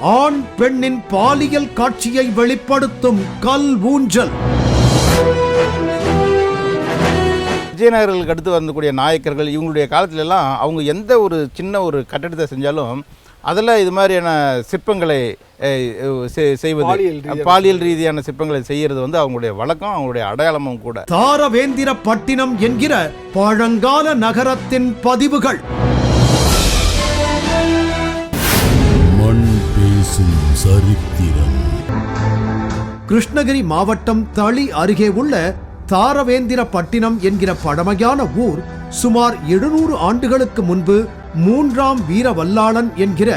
ஆண் பெண்ணின் பாலியல் காட்சியை வெளிப்படுத்தும் கல் ஊஞ்சல். விஜயநகர்களுக்கு அடுத்து வரக்கூடிய நாயக்கர்கள் இவங்களுடைய காலத்துல எல்லாம் அவங்க எந்த ஒரு சின்ன ஒரு கட்டடத்தை செஞ்சாலும் அதில் இது மாதிரியான சிற்பங்களை செய்வது பாலியல் ரீதியான பாலியல் ரீதியான சிற்பங்களை செய்யறது வந்து அவங்களுடைய வழக்கம் அவங்களுடைய அடையாளமும் கூட. தாரவேந்திர பட்டினம் என்கிற பழங்கால நகரத்தின் பதிவுகள். பேசும் சரித்திரம். கிருஷ்ணகிரி மாவட்டம் தளி அருகே உள்ள தாரவேந்திர பட்டினம் என்கிற பழமையான ஊர் சுமார் எழுநூறு ஆண்டுகளுக்கு முன்பு மூன்றாம் வீரவல்லாளன் என்கிற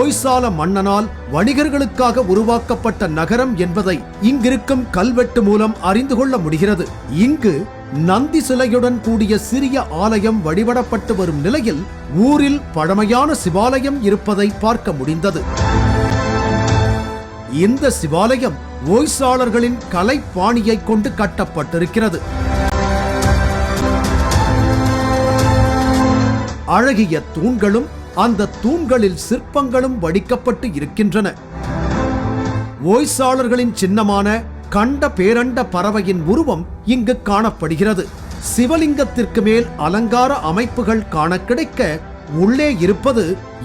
ஓய்சால மன்னனால் வணிகர்களுக்காக உருவாக்கப்பட்ட நகரம் என்பதை இங்கிருக்கும் கல்வெட்டு மூலம் அறிந்து கொள்ள முடிகிறது. இங்கு நந்தி சிலையுடன் கூடிய சிறிய ஆலயம் வழிபடப்பட்டு வரும் நிலையில் ஊரில் பழமையான சிவாலயம் இருப்பதை பார்க்க முடிந்தது. இந்த சிவாலயம் ஓய்சாளர்களின் கலை பாணியை கொண்டு கட்டப்பட்டிருக்கிறது. அழகிய தூண்களும் அந்த தூண்களில் சிற்பங்களும் வடிக்கப்பட்டு இருக்கின்றன. ஓய்சாளர்களின் சின்னமான கண்ட பேரண்ட பறவையின் உருவம் இங்கு காணப்படுகிறது. சிவலிங்கத்திற்கு மேல் அலங்கார அமைப்புகள் காண கிடைக்க உள்ளே இருப்பது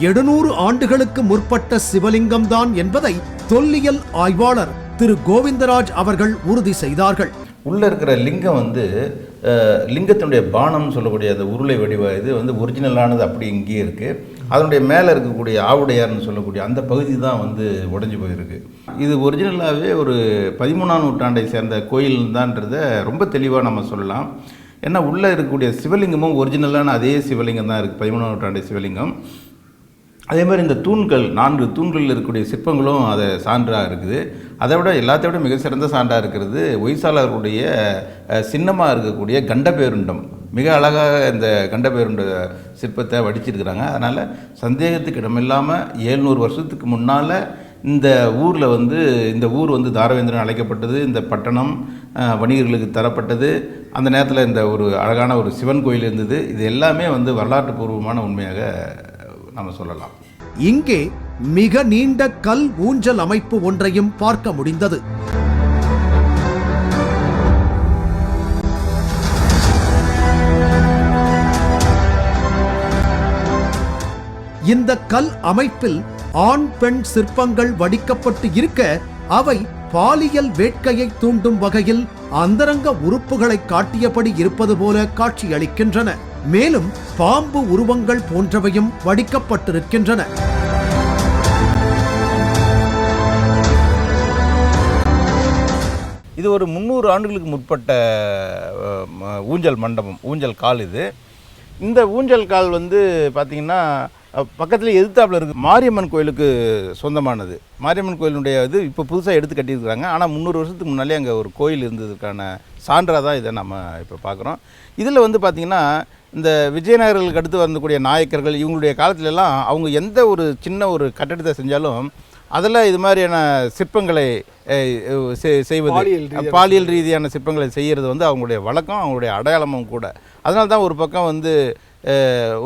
எழுநூறு ஆண்டுகளுக்கு முற்பட்ட சிவலிங்கம்தான் என்பதை தொல்லியல் ஆய்வாளர் திரு கோவிந்தராஜ் அவர்கள் உறுதி செய்தார்கள். உள்ளே இருக்கிற லிங்கம் வந்து லிங்கத்தினுடைய பானம்னு சொல்லக்கூடிய அந்த உருளை வடிவ இது வந்து ஒரிஜினலானது அப்படி இங்கேயே இருக்குது அதனுடைய மேலே இருக்கக்கூடிய ஆவுடையார்னு சொல்லக்கூடிய அந்த பகுதி தான் வந்து உடைஞ்சு போயிருக்கு. இது ஒரிஜினலாகவே ஒரு பதிமூணாம் நூற்றாண்டை சேர்ந்த கோயில் தான்றதை ரொம்ப தெளிவாக நம்ம சொல்லலாம். ஏன்னா உள்ளே இருக்கக்கூடிய சிவலிங்கமும் ஒரிஜினலான அதே சிவலிங்கம் தான் இருக்குது பதிமூணாம் நூற்றாண்டு சிவலிங்கம். அதே மாதிரி இந்த தூண்கள் நான்கு தூண்களில் இருக்கக்கூடிய சிற்பங்களும் அதை சான்றாக இருக்குது. அதை விட எல்லாத்தை விட மிக சிறந்த சான்றாக இருக்கிறது ஒய்சாளர்களுடைய சின்னமாக இருக்கக்கூடிய கண்டபேருண்டம். மிக அழகாக இந்த கண்டபேருண்ட சிற்பத்தை வடிச்சிருக்கிறாங்க. அதனால் சந்தேகத்துக்கு இடமில்லாமல் ஏழ்நூறு வருஷத்துக்கு முன்னால் இந்த ஊரில் வந்து இந்த ஊர் வந்து தாரவேந்திரன் அழைக்கப்பட்டது. இந்த பட்டணம் வணிகர்களுக்கு தரப்பட்டது. அந்த நேரத்தில் இந்த ஒரு அழகான ஒரு சிவன் கோயில் இருந்தது. இது எல்லாமே வந்து வரலாற்று பூர்வமான உண்மையாக நம்ம சொல்லலாம். இங்கே மிக நீண்ட கல் ஊஞ்சல் அமைப்பு ஒன்றையும் பார்க்க முடிந்தது. இந்த கல் அமைப்பில் ஆண் பெண் சிற்பங்கள் வடிக்கப்பட்டு இருக்க அவை பாலியல் வேட்கையை தூண்டும் வகையில் அந்தரங்க உறுப்புகளை காட்டியபடி இருப்பது போல காட்சியளிக்கின்றன. மேலும் பாம்பு உருவங்கள் போன்றவையும் வடிக்கப்பட்டிருக்கின்றன. இது ஒரு முந்நூறு ஆண்டுகளுக்கு முற்பட்ட ஊஞ்சல் மண்டபம் ஊஞ்சல் கால் இது. இந்த ஊஞ்சல் கால் வந்து பார்த்திங்கன்னா பக்கத்தில் எதிர்த்தாப்புல இருக்குது மாரியம்மன் கோயிலுக்கு சொந்தமானது. மாரியம்மன் கோயிலுடைய இது இப்போ புதுசாக எடுத்து கட்டியிருக்கிறாங்க. ஆனால் முந்நூறு வருஷத்துக்கு முன்னாலே அங்கே ஒரு கோயில் இருந்ததுக்கான சான்றாக தான் இதை நம்ம இப்போ பார்க்குறோம் இதில் வந்து பார்த்திங்கன்னா இந்த விஜயநகர்களுக்கு அடுத்து வரக்கூடிய நாயக்கர்கள் இவங்களுடைய காலத்துல எல்லாம் அவங்க எந்த ஒரு சின்ன ஒரு கட்டடத்தை செஞ்சாலும் அதில் இது மாதிரியான சிற்பங்களை செய்வது பாலியல் ரீதியான சிற்பங்களை செய்கிறது வந்து அவங்களுடைய வழக்கம் அவங்களுடைய அடையாளமும் கூட. அதனால தான் ஒரு பக்கம் வந்து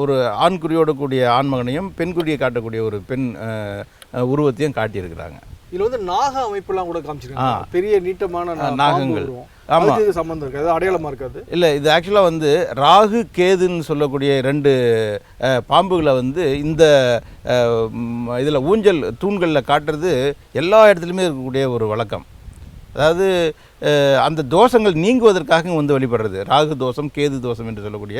ஒரு ஆண்குறியோடு கூடிய ஆண்மகனையும் பெண்குறியை காட்டக்கூடிய ஒரு பெண் உருவத்தையும் காட்டியிருக்கிறாங்க இதுல வந்து நாக அமைப்புலாம் கூட காமிச்சிருக்காங்க பெரிய நீட்டமான நாகங்கள். உருவம். ஆமா. அதுக்கு இது சம்பந்தம் இருக்காது அடையாளமா இருக்காது இல்லை இது ஆக்சுவலாக வந்து ராகு கேதுன்னு சொல்லக்கூடிய ரெண்டு பாம்புகளை வந்து இந்த இதில் ஊஞ்சல் தூண்களில் காட்டுறது எல்லா இடத்துலையுமே இருக்கக்கூடிய ஒரு வழக்கம் அதாவது அந்த தோஷங்கள் நீங்குவதற்காக வந்து வழிபடுறது. ராகு தோஷம் கேது தோஷம் என்று சொல்லக்கூடிய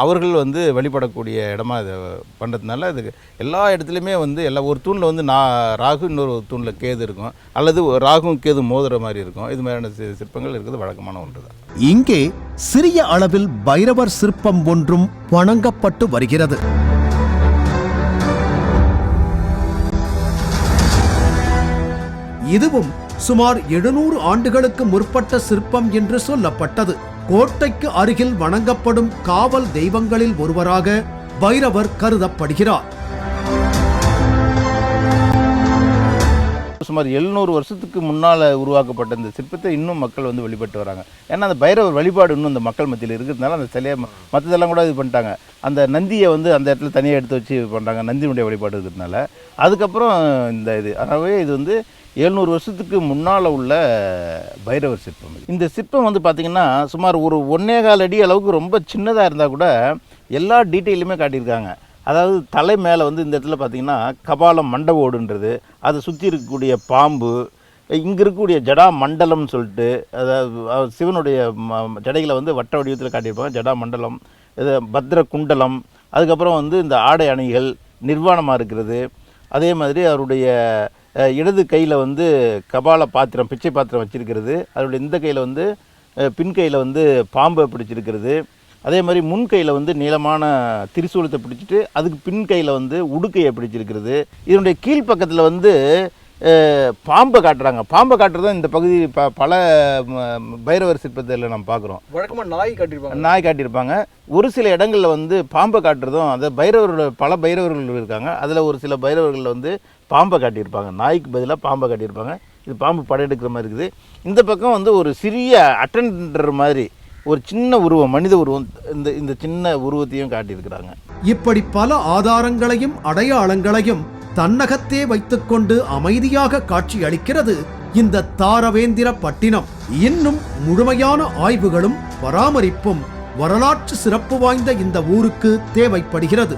அவர்கள் வந்து வழிபடக்கூடிய இடமா இதை பண்ணுறதுனால அதுக்கு எல்லா இடத்துலையுமே வந்து எல்லா ஒரு தூணில் வந்து நான் ராகு இன்னொரு தூணில் கேது இருக்கும். அல்லது ராகும் கேது மோதுற மாதிரி இருக்கும். இது மாதிரியான சிற்பங்கள் இருக்கிறது. வழக்கமான ஒன்று தான் இங்கே சிறிய அளவில் பைரவர் சிற்பம் ஒன்றும் வணங்கப்பட்டு வருகிறது. இதுவும் சுமார் எழுநூறு ஆண்டுகளுக்கு முற்பட்ட சிற்பம் என்று சொல்லப்பட்டது. கோட்டைக்கு அருகில் வணங்கப்படும் காவல் தெய்வங்களில் ஒருவராக பைரவர் கருதப்படுகிறார். சுமார் எழுநூறு வருஷத்துக்கு முன்னால் உருவாக்கப்பட்ட இந்த சிற்பத்தை இன்னும் மக்கள் வந்து வழிபட்டு வராங்க. ஏன்னா அந்த பைரவர் வழிபாடு இன்னும் இந்த மக்கள் மத்தியில் இருக்கிறதுனால அந்த சிலையை மற்றதெல்லாம் கூட இது பண்ணிட்டாங்க. அந்த நந்தியை வந்து அந்த இடத்துல தனியாக எடுத்து வச்சு பண்ணுறாங்க நந்தியினுடைய வழிபாடு இருக்கிறதுனால. அதுக்கப்புறம் இந்த இது ஆகவே இது வந்து எழுநூறு வருஷத்துக்கு முன்னால் உள்ள பைரவர் சிற்பம் இந்த சிற்பம் வந்து பார்த்திங்கன்னா சுமார் ஒரு ஒன்னே கால் அடி அளவுக்கு ரொம்ப சின்னதாக இருந்தால் கூட எல்லா டீட்டெயிலுமே காட்டியிருக்காங்க. அதாவது தலை மேலே வந்து இந்த இடத்துல பார்த்தீங்கன்னா கபாலம் மண்டப ஓடுன்றது அதை சுற்றி இருக்கக்கூடிய பாம்பு இங்கே இருக்கக்கூடிய ஜடா மண்டலம்னு சொல்லிட்டு அதாவது சிவனுடைய ம- ஜடைகளை வந்து வட்ட வடிவத்தில் காட்டியிருப்பாங்க. ஜடா மண்டலம் இது பத்ர குண்டலம் அதுக்கப்புறம் வந்து இந்த ஆடை அணிகள் நிர்வாணமாக இருக்கிறது. அதே மாதிரி அவருடைய இடது கையில் வந்து கபால பாத்திரம் பிச்சை பாத்திரம் வச்சுருக்கிறது. அவருடைய இந்த கையில் வந்து பின் கையில் வந்து பாம்பை பிடிச்சிருக்கிறது. அதே மாதிரி முன் கையில் வந்து நீளமான திரிசூலத்தை பிடிச்சிட்டு அதுக்கு பின் கையில் வந்து உடுக்கையை பிடிச்சிருக்கிறது. இதனுடைய கீழ்ப்பக்கத்தில் வந்து பாம்பை காட்டுறாங்க. பாம்பை காட்டுறது இந்த பகுதி ப பல பைரவர் சிற்பத்தில் நம்ம பார்க்குறோம் வழக்கமா நாய் கட்டிருப்பாங்க நாய் காட்டியிருப்பாங்க. ஒரு சில இடங்களில் வந்து பாம்பை காட்டுறதும் அந்த பைரவரோட பல பைரவர்கள் இருக்காங்க. அதில் ஒரு சில பைரவர்கள் வந்து பாம்பை காட்டியிருப்பாங்க. நாய்க்கு பதிலாக பாம்பை காட்டியிருப்பாங்க. இது பாம்பு படையெடுக்கிற மாதிரி இருக்குது. இந்த பக்கம் வந்து ஒரு சிறிய அட்டெண்டர் மாதிரி ஒரு சின்ன உருவம் மனித உருவம் இந்த இந்த சின்ன உருவத்தையும் காட்டியிருக்கிறாங்க. இப்படி பல ஆதாரங்களையும் அடையாளங்களையும் தன்னகத்தே வைத்துக்கொண்டு அமைதியாக காட்சி அளிக்கிறது இந்த தாரவேந்திர பட்டினம். இன்னும் முழுமையான ஆய்வுகளும் பராமரிப்பும் வரலாற்று சிறப்பு வாய்ந்த இந்த ஊருக்கு தேவைப்படுகிறது.